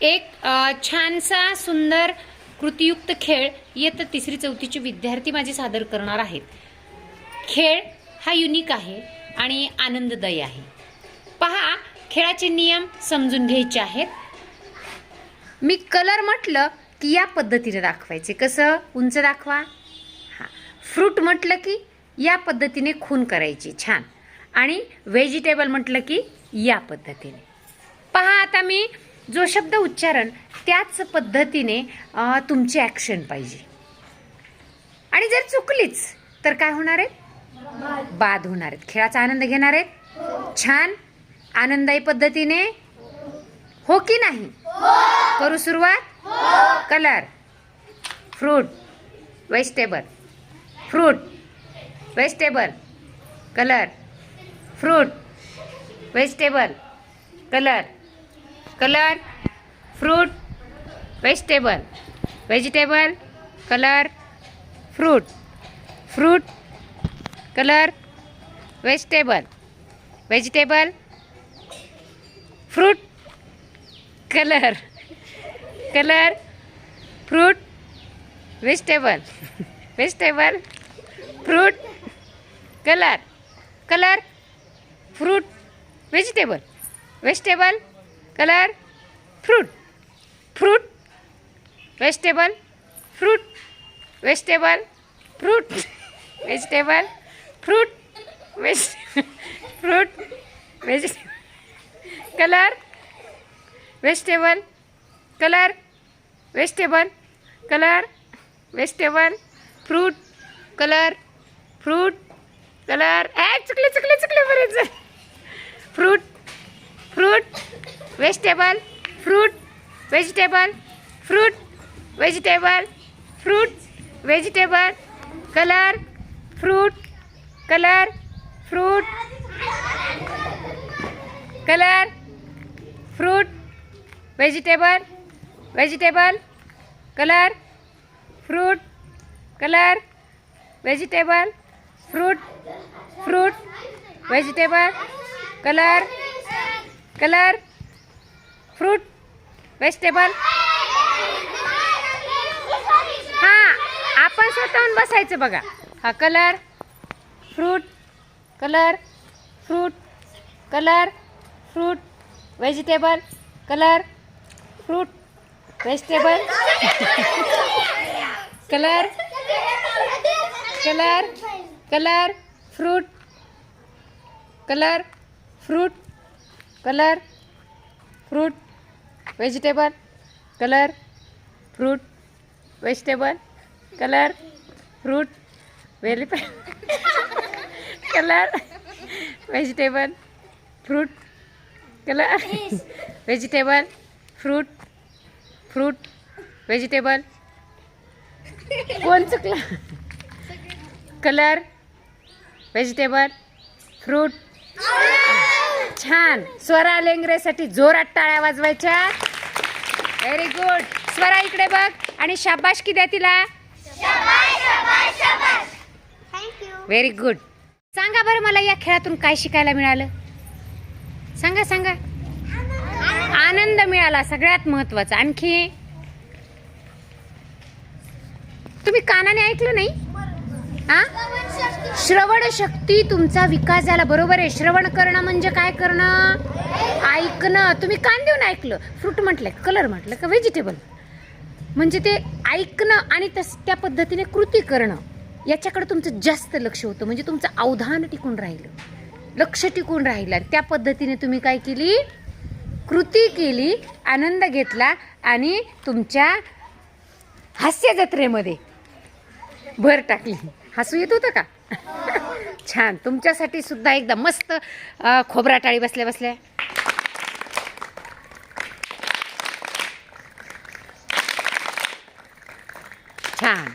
एक छानसा सुंदर कृतीयुक्त खेळ इयत्ता तिसरी चौथीचे विद्यार्थी माझे सादर करणार आहेत. खेळ हा युनिक आहे आणि आनंददायी आहे. पहा खेळाचे नियम समजून घ्यायचे आहेत. मी कलर म्हटलं की या पद्धतीने दाखवायचे. कसं? उंच दाखवा. हां. फ्रूट म्हटलं की या पद्धतीने खून करायची. छान. आणि व्हेजिटेबल म्हटलं की या पद्धतीने. पहा आता मी जो शब्द उच्चारण त्याच पद्धतीने तुमची ॲक्शन पाहिजे. आणि जर चुकलीच तर काय होणार आहे? बाद होणार आहेत. खेळाचा आनंद घेणार आहेत? छान. आनंदायी पद्धतीने? हो की नाही? करू सुरुवात? Colour. Fruit. Vegetable fruit. Vegetable colour. Fruit. Vegetable colour. Colour, fruit, vegetable. Vegetable, colour, fruit. Fruit, colour, vegetable. Vegetable, fruit, colour. Colour, fruit, vegetable. Vegetable, fruit, colour. Colour, fruit, vegetable. Vegetable colour? Fruit. Fruit. Vegetable fruit. Vegetable fruit. Vegetable fruit. Veg fruit. Veg colour? Vegetable colour? Vegetable colour? Vegetable fruit. Colour? Fruit. Colour? ॲ चुकले चुकले चुकले बरेच fruit fruit vegetable fruit vegetable fruit vegetable fruit vegetable colour fruit colour fruit colour fruit vegetable vegetable colour fruit colour vegetable fruit fruit vegetable colour colour fruit vegetable हां आपण स्वतःहून बसायचं बघा. हा colour fruit colour fruit colour fruit vegetable colour fruit vegetable colour colour colour fruit colour fruit colour fruit vegetable colour fruit vegetable colour fruit very colour vegetable fruit colour vegetable fruit fruit vegetable कोण चुकलं? Colour vegetable fruit. छान. स्वरा लेंगरेसाठी जोरात टाळ्या वाजवायच्या. Very good Swara इकडे बघ आणि शाबाशकी द्या तिला. व्हेरी गुड सांगा बरं मला या खेळातून काय शिकायला मिळालं? सांगा सांगा. आनंद मिळाला सगळ्यात महत्त्वाचा. आणखी? तुम्ही कानाने ऐकलं नाही? हा? श्रवण शक्ती तुमचा विकास झाला. बरोबर आहे. श्रवण करणं म्हणजे काय करणं? ऐकणं. तुम्ही कान देऊन ऐकलं. फ्रूट म्हटलं कलर म्हटलं का व्हेजिटेबल म्हणजे ते ऐकणं आणि तस त्या पद्धतीने कृती करणं याच्याकडे तुमचं जास्त लक्ष होतं. म्हणजे तुमचं अवधान टिकून राहिलं. लक्ष टिकून राहिलं. आणि त्या पद्धतीने तुम्ही काय केली? कृती केली आनंद घेतला आणि तुमच्या हास्य जत्रेमध्ये भर टाकली. हसू येत होतं का? छान. तुमच्यासाठी सुद्धा एकदा मस्त खोबरा टाळी बसल्या बसल्या. छान.